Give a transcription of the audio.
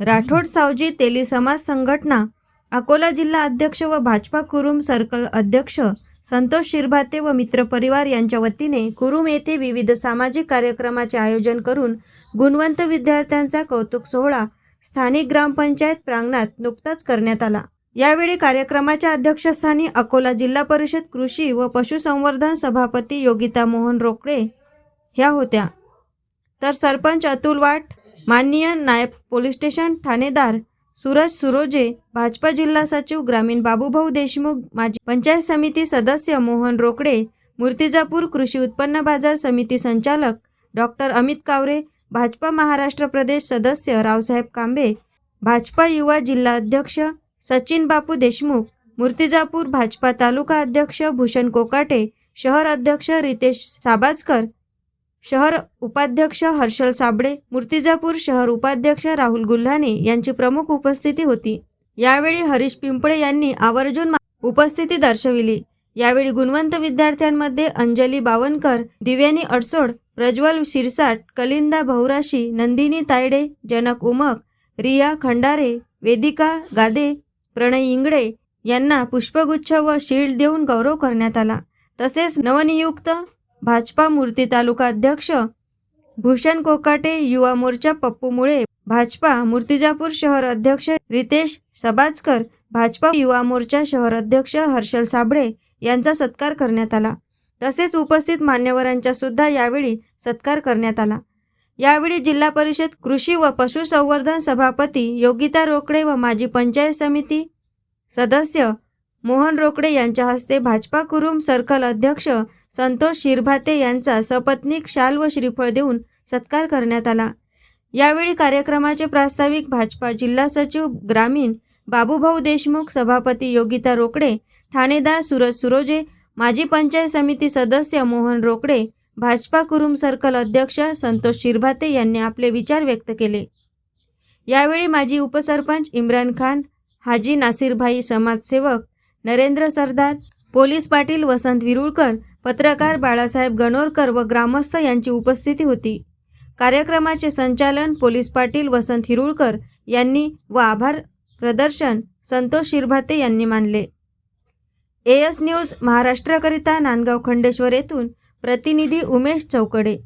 राठोड सावजी तेली समाज संघटना अकोला जिल्हा अध्यक्ष व भाजपा कुरुम सर्कल अध्यक्ष संतोष शिरभाते व मित्रपरिवार यांच्या वतीने कुरुम येथे विविध सामाजिक कार्यक्रमाचे आयोजन करून गुणवंत विद्यार्थ्यांचा कौतुक सोहळा स्थानिक ग्रामपंचायत प्रांगणात नुकताच करण्यात आला. यावेळी कार्यक्रमाच्या अध्यक्षस्थानी अकोला जिल्हा परिषद कृषी व पशुसंवर्धन सभापती योगिता मोहन रोकडे ह्या होत्या. तर सरपंच अतुल वाट माननीय नायब पोलीस स्टेशन ठाणेदार सूरज सुरोजे भाजपा जिल्हा सचिव ग्रामीण बाबूभाऊ देशमुख माजी पंचायत समिती सदस्य मोहन रोकडे मूर्तिजापूर कृषी उत्पन्न बाजार समिती संचालक डॉक्टर अमित कावरे भाजपा महाराष्ट्र प्रदेश सदस्य रावसाहेब कांबे भाजपा युवा जिल्हा अध्यक्ष सचिन बापू देशमुख मूर्तिजापूर भाजपा तालुका अध्यक्ष भूषण कोकाटे शहर अध्यक्ष रितेश साबाजकर शहर उपाध्यक्ष हर्षल साबळे मूर्तिजापूर शहर उपाध्यक्ष राहुल गुल्हाने यांची प्रमुख उपस्थिती होती. यावेळी हरीश पिंपळे यांनी आवर्जून उपस्थिती दर्शविली. यावेळी गुणवंत विद्यार्थ्यांमध्ये अंजली बावनकर दिव्यानी अडसोड प्रज्वल शिरसाट कलिंदा बहुराशी नंदिनी तायडे जनक उमक रिया खंडारे वेदिका गादे प्रणय इंगळे यांना पुष्पगुच्छ व शील्ड देऊन गौरव करण्यात आला. तसेच नवनियुक्त भाजपा मूर्ती तालुका अध्यक्ष भूषण कोकाटे युवा मोर्चा पप्पू मुळे भाजपा मूर्तिजापूर शहर अध्यक्ष रितेश सबाजकर भाजपा युवा मोर्चा शहर अध्यक्ष हर्षल साबळे यांचा सत्कार करण्यात आला. तसेच उपस्थित मान्यवरांचा सुद्धा यावेळी सत्कार करण्यात आला. यावेळी जिल्हा परिषद कृषी व पशुसंवर्धन सभापती योगिता रोकडे व माजी पंचायत समिती सदस्य मोहन रोकडे यांच्या हस्ते भाजपा कुरुम सर्कल अध्यक्ष संतोष शिरभाते यांचा सपत्नीक शाल व श्रीफळ देऊन सत्कार करण्यात आला. यावेळी कार्यक्रमाचे प्रास्ताविक भाजपा जिल्हा सचिव ग्रामीण बाबूभाऊ देशमुख सभापती योगिता रोकडे ठाणेदार सुरज सुरोजे माजी पंचायत समिती सदस्य मोहन रोकडे भाजपा कुरुम सर्कल अध्यक्ष संतोष शिरभाते यांनी आपले विचार व्यक्त केले. यावेळी माजी उपसरपंच इम्रान खान हाजी नासिरभाई समाजसेवक नरेंद्र सरदार पोलीस पाटील वसंत विरुळकर पत्रकार बाळासाहेब गणोरकर व ग्रामस्थ यांची उपस्थिती होती. कार्यक्रमाचे संचालन पोलीस पाटील वसंत हिरुळकर यांनी व आभार प्रदर्शन संतोष शिरभाते यांनी मानले. एएस न्यूज महाराष्ट्राकरिता नांदगाव खंडेश्वर येथून प्रतिनिधी उमेश चौकडे.